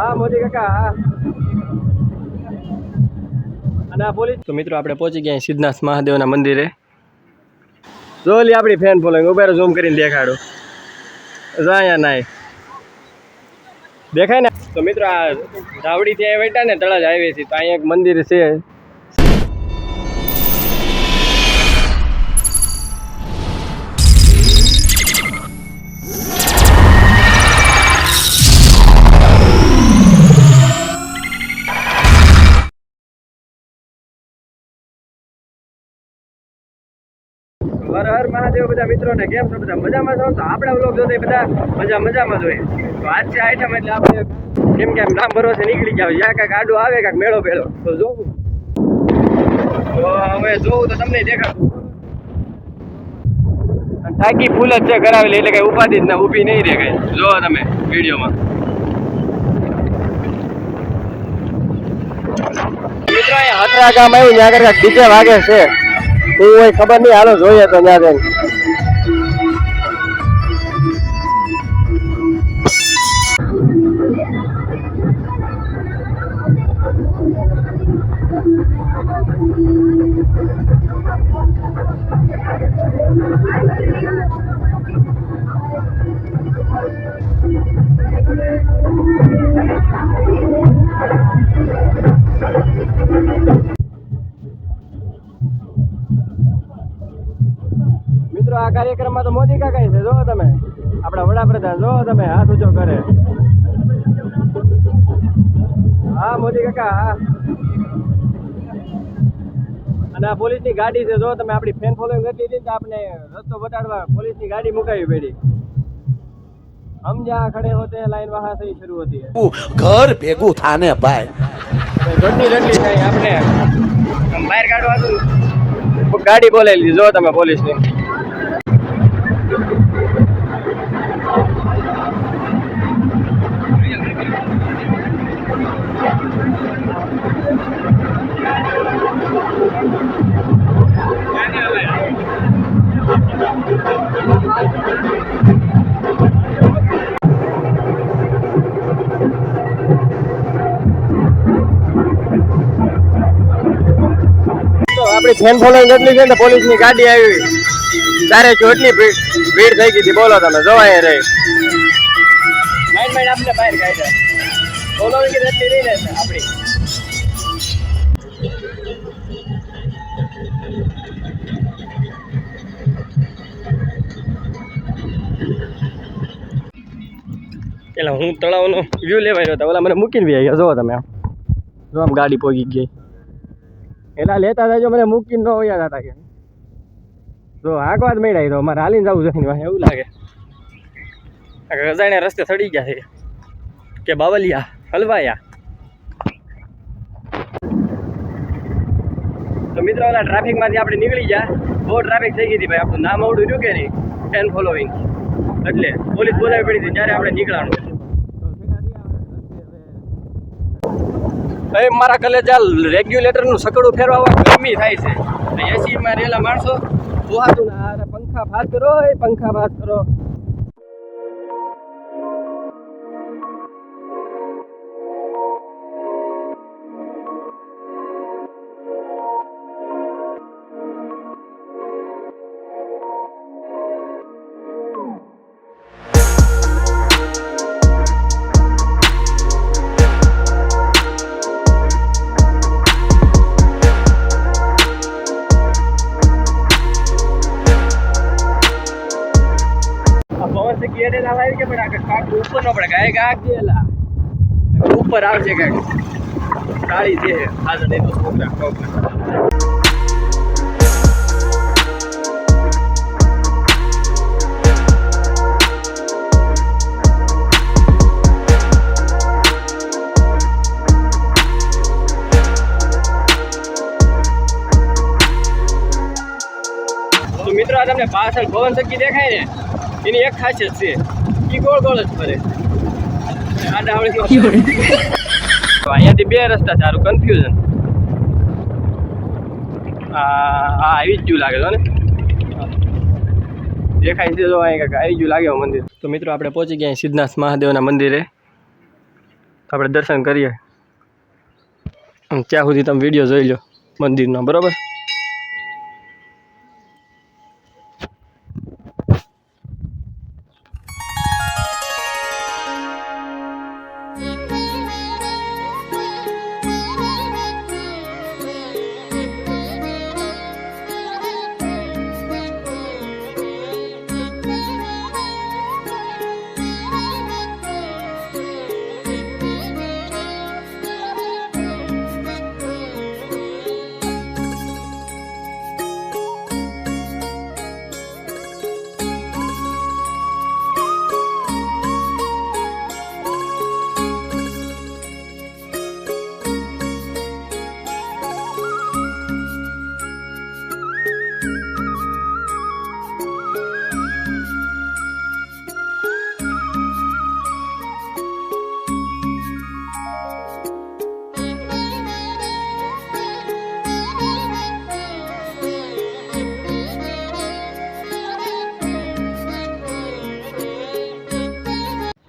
હા, મોદી કાકા અને આ પોલીસ તો મિત્રો, આપણે પહોંચી ગયા સિદ્ધનાથ મહાદેવના મંદિરે. જોલી આપણી ફેન ફોલોઈંગ ઉભેરો ઝૂમ કરીને દેખાડો. જાયા નાય. દેખાય ને? તો મિત્રો, આ રાવડી ત્યાં બેઠા ને તળાજ હાઈવે થી તો અહીંયા એક મંદિર છે. હર હર મહાદેવ, બધા મિત્રોને કેમ છો? બધા મજામાં છો? તો આપણા વ્લોગ જોતા બધા મજા મજામાં જોઈએ તો આજ છે આઈટમ એટલે આપણે કેમ કેમ નામ ભરોસે નીકળી ગયા જ્યાં કાંઈક આડું આવે, કાંઈક મેળો પેળો તો જોવું. તો હવે જોવું તો તમને દેખાડું ટાંકી ફૂલ જ છે કરાવેલી, એટલે કઈ ઉપાધિ જ ના, ઊભી નહીં રહે કઈ. જો તમે વિડીયોમાં. મિત્રો, અહીંયા હથરા ગામ આવ્યું, ત્યાં આગળ ડીજે વાગે છે. શું હોય ખબર નહીં હાલો જોઈએ તો ત્યાં જઈને. કાર્યક્રમમાં તો મોદી કાકા છે જો તમે. આપણા વડાપ્રધાન જો તમે હાથ ઊંચો કરે. હા મોદી કાકા હા. અને આ પોલીસની ગાડી છે જો તમે આપણી ફેન ફોલોઈંગ કરી દીધી તો આપણે રસ્તો બતાડવા પોલીસની ગાડી મુકાવી પડી. હમ જ્યાં ખડે હોતે લાઈન વહાં સહી શરૂ હોતી. હૈ ઘર ભેગું થાને ભાઈ. ઘરની રટલી થાય આપણે બહાર કાઢવા ગાડી બોલેલી જો તમે પોલીસની. આપણી ફેન ફોલોઈંગ એટલી છે ને પોલીસની ગાડી આવી. તારે ચોટલી ભીડ થઈ ગઈ હતી. બોલો તમે, જવાય રે બહાર કાઢ્યા ફોલોઈંગ એટલી હું તળાવનો વ્યૂ લેવા રહ્યો હતો ઓલા મને મૂકીને બી આવ્યા જોવો તમે જો આમ ગાડી પોગી ગઈ. એલા, લેતા જાજો, મને મૂકીને ન વયા હતા કે. જો, આગ વાત મેળાઈ તો મારે હાલીને જવું જોઈએ એવું લાગે. રજાણે રસ્તે સડી ગયા છે. કે બાવલિયા. હલવાયા. તો મિત્રો, ઓલા ટ્રાફિકમાંથી આપણે નીકળી ગયા. બહુ ટ્રાફિક થઈ ગઈ હતી ભાઈ. આપણું નામ આવડું રહ્યું કે નહીં? ટેન ફોલોઈંગ એટલે પોલીસ બોલાવી પડી હતી, ત્યારે આપણે નીકળવાનું એ મારા કલેજા રેગ્યુલેટરનું સકડું ફેરવા ગરમી થાય છે. એસીમાં રહેલા માણસો અરે પંખા ભાત કરો, એ પંખા ભાત કરો. ઉપર આવશે કાક કાળી છે મિત્રો તમને પાછળ પવન શક્તિ દેખાય ને? એની એક ખાસિયત છે. એ ગોળ ગોળ જ ફરે? આ તો અહીંયાથી બે રસ્તા સારું કન્ફ્યુઝન આ આવી જ ગયું લાગે છે ને? દેખાય છે જો અહીં કાંઈક આવી ગયું લાગે મંદિર. તો મિત્રો આપણે પહોંચી ગયા સિદ્ધનાથ મહાદેવના મંદિરે. આપણે દર્શન કરીએ. ત્યાં સુધી તમે વીડિયો જોઈ લો મંદિરનો બરાબર?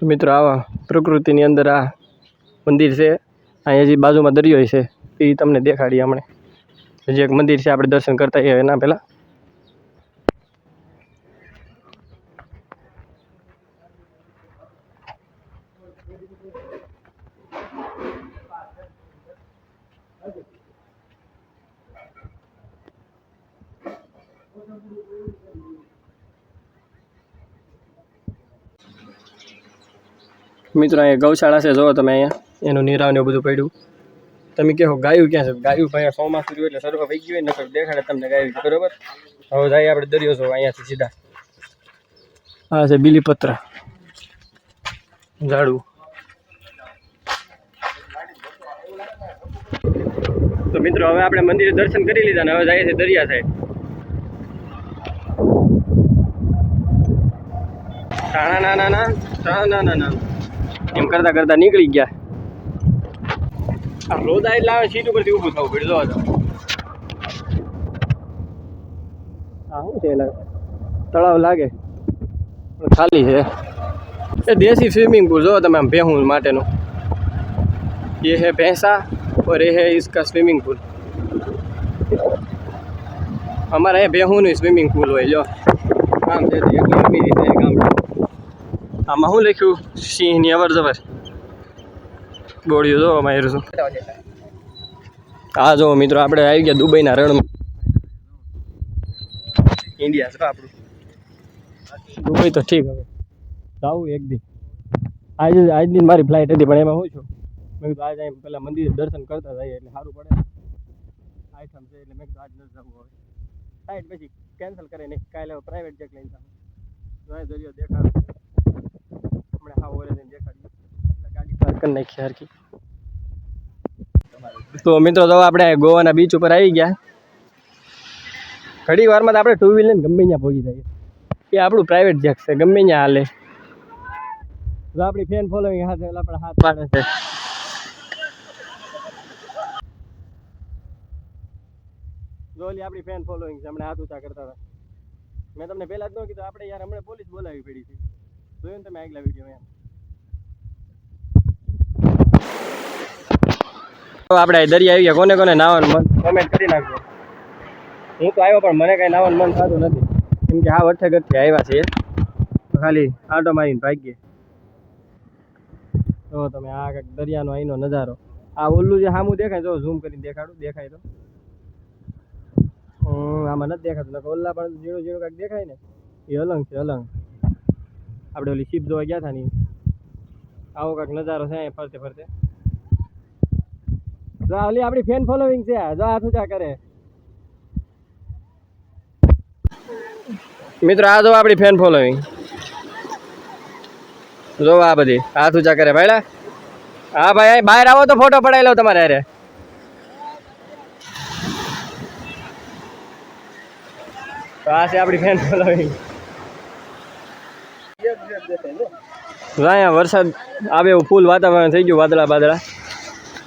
મિત્રો આવા પ્રકૃતિની અંદર આ મંદિર છે. અહીંયા જે બાજુમાં દરિયો છે. એ તમને દેખાડીએ હમણાં. જે એક મંદિર છે આપણે દર્શન કરતા એના પહેલાં. મિત્રો, અહીંયા ગૌશાળા છે જોવો તમે અહીંયા. એનું નિરાવ ને બધું પડ્યું. તમે કહો, ગાયું ક્યાં છે? ગાયું ભાઈ સોમાં રહ્યું એટલે સરખો વહી ગયું નકર દેખાડે તમને ગાયું બરોબર? હવે જાય આપણે દરિયો જોવા, અહીંયાથી સીધા. આ છે બીલીપત્ર. ઝાડવું તો મિત્રો, હવે આપણે મંદિરે દર્શન કરી લીધા ને હવે જાય છે દરિયા સાઈડ. ના ના ના. ના ના ના ના. એમ કરતા કરતા નીકળી ગયા આ રોદા એટલે આવે સીટ ઉપરથી ઊભું થવું પડ્યું જોવા તો હા શું છે એટલે તળાવ લાગે પણ ખાલી છે એ દેશી સ્વિમિંગ पूल જો તમે આમ ભેહું માટેનું ये है भैंसा और ये है इसका स्विमिंग पूल અમારે અહીંયા ભેહુંનું સ્વિમિંગ પૂલ હોય જો આમ છે તે આમાં શું લખ્યું? સિંહની અવર જવર. ગોળીઓ જો માર્યું છું. હા જો મિત્રો, આપણે આવી ગયા દુબઈના રણમાં. ઇન્ડિયા છે આપણું. દુબઈ તો ઠીક હવે. જાવું એક દી આજે આજ દિન મારી ફ્લાઇટ હતી, પણ એમાં હું છું? મેં કીધું આજે અહીં પેલા મંદિર દર્શન કરતા જઈએ, એટલે સારું પડે. આઈટમ છે, એટલે મેં કીધું આજ ન જવું હવે. ફ્લાઇટ પછી કેન્સલ કરીને કાલે પ્રાઇવેટ જેટ લઈને જાઉં. દરિયો દેખાડો. હમણાં હા ઓરે જઈને દેખાડીએ. ગાડી પાર્ક નાખી હરકી તો મિત્રો તો આપણે ગોવાના બીચ ઉપર આવી ગયા. ઘડી વારમાં તો આપણે ટુ વ્હીલર ગમે ત્યાં પહોંચી જઈએ. એ આપણું પ્રાઇવેટ જેક છે, ગમે ત્યાં હાલે. તો આપણી ફેન ફોલોઈંગ હાથે આપણે હાથ પાડે છે. જો ઓલી આપણી ફેન ફોલોઈંગ છે, હમણાં હાથ ઊંચા કરતા હતા. મેં તમને પહેલા જ ન કીધું, આપણે યાર હમણાં પોલીસ બોલાવી પડી છે. જોયું ને તમે આગલા વીડિયો આપણે દરિયા આવી ગયા. કોને કોને નાવાનું મન? કમેન્ટ કરી નાખજો. હું તો આવ્યો પણ મને કાંઈ નાવાનું મન થતું નથી. કેમ કે આ વર્ષે ગરથી આવ્યા છે ખાલી આટો મારીને ભાગીએ તો તમે આ કંઈક દરિયાનો અહીંનો નજારો. આ ઓલું જે સામું દેખાય જો ઝૂમ કરીને દેખાડું દેખાય તો. હમ, આમાં નથી દેખાતું. ઓલા પણ ઝીણું ઝીણું કાંઈક દેખાય ને. એ અલંગ છે અલંગ. આપણે ઓલી શીપ જોવા ગયા હતા ને આવો કાંક નજારો છે અહીંયા ફરતે ફરતે. જો ઓલી આપણી ફેન ફોલોઈંગ છે. જો આ શું કરે. મિત્રો, આ જો આપણી ફેન ફોલોઈંગ જો આ બધી. હાથ ઊંચા કરે ભાઈ હા, ભાઈ બહાર આવો તો ફોટો પડાવી લો તમારે હારે. તો આ છે આપણી ફેન ફોલોઈંગ જો અહીંયા વરસાદ આવે એવું ફૂલ વાતાવરણ થઈ ગયું વાદળા બાદળા.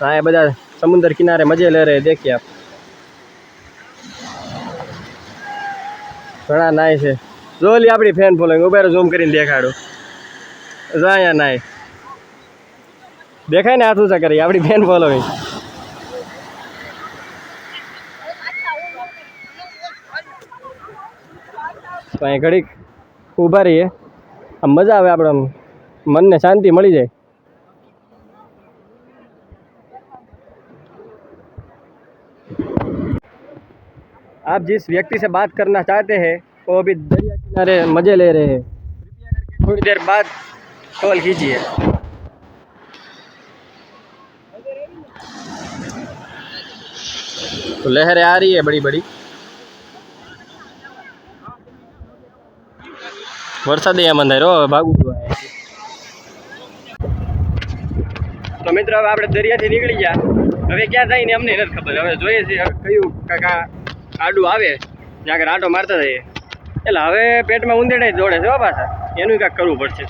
અહીંયા બધા સમુદ્ર કિનારે મજે લે રહે, દેખીએ આપ. ઘણા નાય છે. જોલી આપણી ફેન ફોલોઈંગ ઉભેરો ઝૂમ કરીને દેખાડું. જો અહીંયા નાય. દેખાય ને હાથ કરી આપણી ફેન ફોલોઈંગ તો અહીં ઘડીક ઊભા રહીએ. આમ મજા આવે આપણે આમ મનને શાંતિ મળી જાય आप जिस व्यक्ति से बात करना चाहते हैं वो अभी दरिया किनारे मजे ले रहे हैं थोड़ी देर बाद कॉल कीजिए तो लहरें आ रही है बड़ी बड़ी વરસાદ એમ અંધારો ભાગવું જોઈએ તો મિત્રો, હવે આપણે દરિયાથી નીકળી ગયા. હવે ક્યાં જઈને અમને નથી ખબર. હવે જોઈએ છીએ કયું કાકા આડું આવે ત્યાં આગળ આટો મારતા જઈએ. એટલે હવે પેટમાં ઉંદેડે જ દોડે છે પાછા. એનું કાંઈક કરવું પડશે.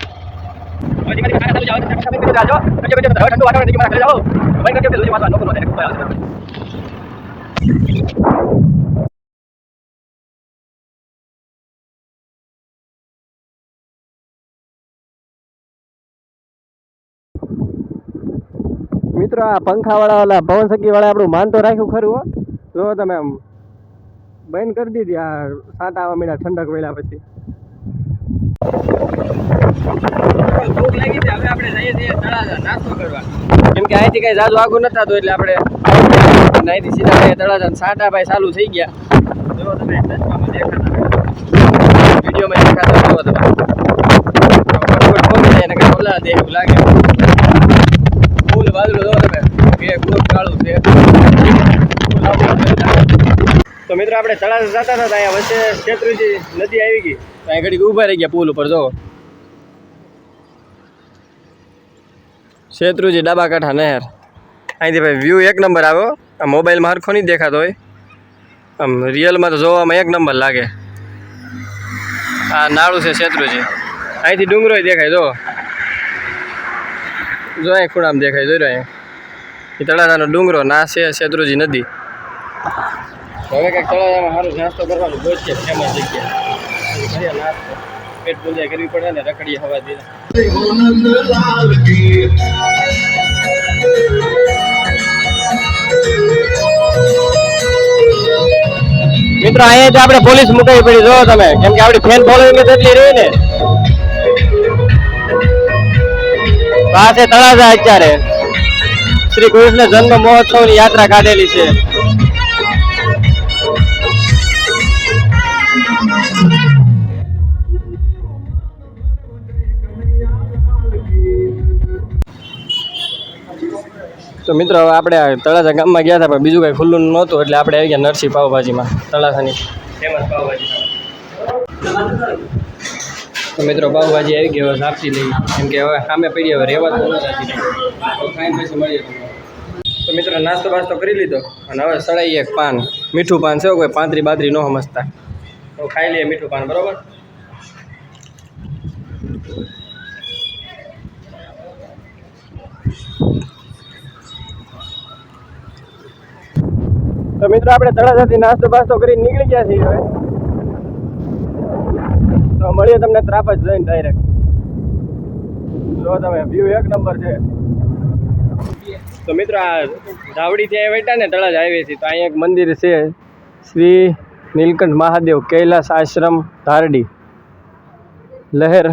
મિત્રો, આ પંખાવાળા વાળા પવન સખી વાળા આપણું માન તો રાખ્યું ખરું, હો. જો તમે આમ બંધ કરી દીધી આ સાત આવવા મહિના ઠંડક વેલા પછી. ભૂખ લાગી છે આપણે અહીંથી કઈ જાજુ આગું નતા તો એટલે આપણે અહીંથી સાટા ભાઈ ચાલુ થઈ ગયા. જો તમે લાગે. ફૂલ જો તમે. બે ગુડ કાળું છે. ફૂલ આવું છે. તો મિત્રો આપણે તળાજા જતા હતા અહીંયા વચ્ચે શેત્રુજી નદી આવી ગઈ. તો અહીંયા ઘડીક ઊભા રહી ગયા પુલ ઉપર જો. શેત્રુજી ડાબા કાંઠા નહેર. અહીંથી ભાઈ વ્યૂ એક નંબર આવ્યો આ મોબાઈલમાં હરખો નહીં દેખાતો હોય. આમ રિયલમાં તો જોવામાં એક નંબર લાગે. આ નાળું છે શેત્રુજી. અહીંથી ડુંગરો દેખાય જો. જો અહીં ખૂણામાં દેખાય, જોઈ રહ્યો એ તળાજાનો ડુંગરો ના છે શેત્રુજી નદી. હવે કંઈક તળાજામાં સારું નાસ્તો કરવાનું બહુ છે, ફેમસ જગ્યા. પેટ પૂજા કરવી પડે ને રખડીએ હવા મિત્રો, અહીંયા જ આપણે પોલીસ મુકાવી પડી. જો તમે, કેમ કે આપણી ફેન ફોલોઈંગ એટલી રહી ને. છે તળાજા અત્યારે. શ્રી કૃષ્ણ જન્મ મહોત્સવની યાત્રા કાઢેલી છે. તો મિત્રો હવે આપણે તળાજા ગામમાં ગયા હતા પણ બીજું કાંઈ ખુલ્લું નહોતું એટલે આપણે આવી ગયા નરસિંહ પાવભાજીમાં તળાજાની. ફેમસ પાવભાજી. તો મિત્રો પાઉભાજી આવી ગયો સાપથી લઈ. કેમ કે હવે સામે પડી હવે રહેવા તો ખાઈને પછી મળીએ તો મિત્રો નાસ્તો બાસ્તો કરી લીધો અને હવે સળાઈ એક પાન. મીઠું પાન છે કોઈ પાંતરી બાતરી ન સમજતા. તો ખાઈ લઈએ મીઠું પાન, બરાબર? તો મિત્રો આપણે તળાજાથી નાસ્તો બાસ્તો કરીને નીકળી ગયા છીએ હવે. તો મળીએ તમને ત્રાપજ જઈને ડાયરેક્ટ જો તમે વ્યૂ એક નંબર છે. તો મિત્રો, આ ધાવડી ત્યાં બેઠા ને તળાજ હાઈવે થી તો અહીંયા એક મંદિર છે. શ્રી નીલકંઠ મહાદેવ કૈલાસ આશ્રમ, ધારડી. લહેર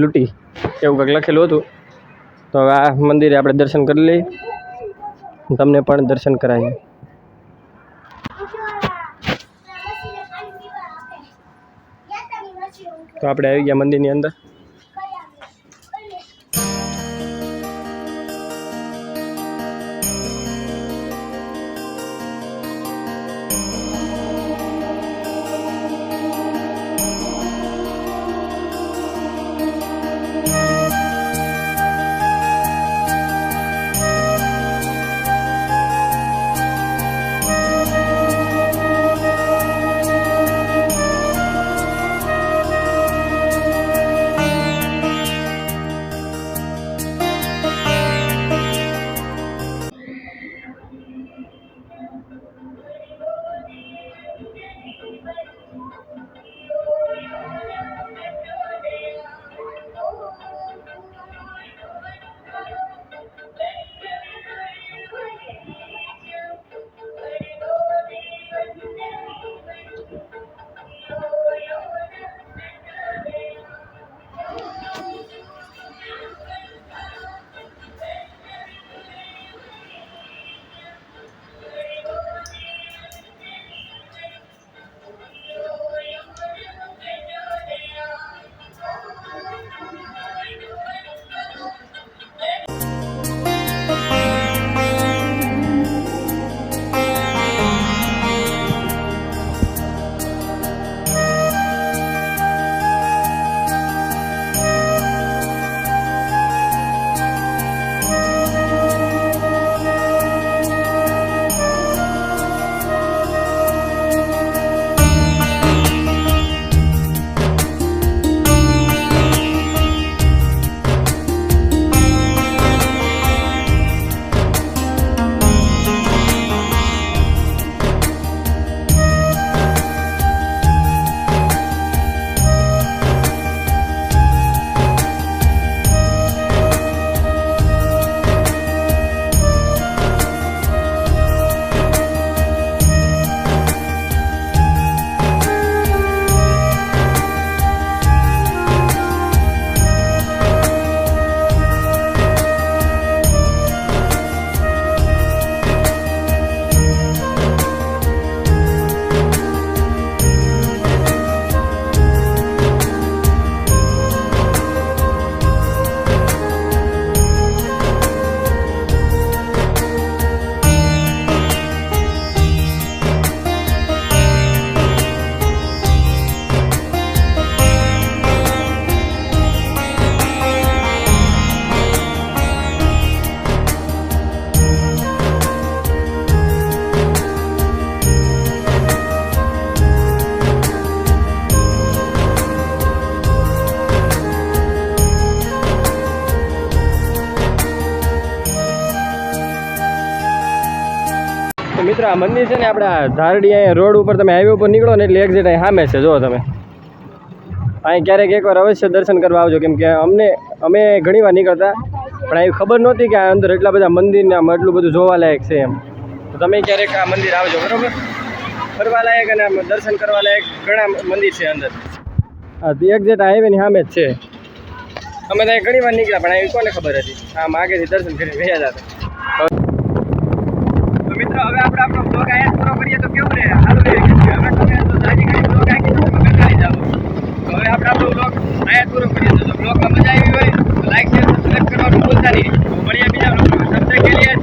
લૂંટી, એવું કંઈક લખેલું હતું. તો આ મંદિરે આપણે દર્શન કરી લઈએ. તમને પણ દર્શન કરાવીએ. તો આપણે આવી ગયા મંદિરની અંદર. આ મંદિર છે ને આપણે ધારડી અહીંયા રોડ ઉપર તમે હાઈવે ઉપર નીકળો ને એટલે એક્ઝેટ અહીં સામે છે જો તમે. અહીં ક્યારેક એકવાર અવશ્ય દર્શન કરવા આવજો, કેમ કે અમને, અમે ઘણીવાર નીકળતા, પણ અહીં ખબર નહોતી કે આ અંદર એટલા બધા મંદિર ને આમ એટલું બધું જોવાલાયક છે એમ. તો તમે ક્યારેક આ મંદિર આવજો, બરોબર? ફરવા લાયક અને દર્શન કરવા લાયક ઘણા મંદિર છે અંદર. હા તો હાઈવે ની સામે જ છે. અમે ત્યાં ઘણી વાર નીકળ્યા, પણ અહીં કોને ખબર હતી? આમ માગેથી દર્શન કરી ગયા હતા. હવે આપણે આપણો બ્લોગ આયા પૂરો કરીએ તો કેવું રહે? સારું રહે હવે તમે તો જાજી કરી બ્લોગ આખી તો તમે કરી જાઓ. તો હવે આપણે આપણો બ્લોગ આયા પૂરો કરીએ. તો બ્લોગમાં મજા આવી હોય તો લાઈક શેર સબસ્ક્રાઈબ કરવાનું ભૂલતા નહીં. મળીએ બીજા બ્લોગમાં સબસ્ક્રાઈબ તક કે લીએ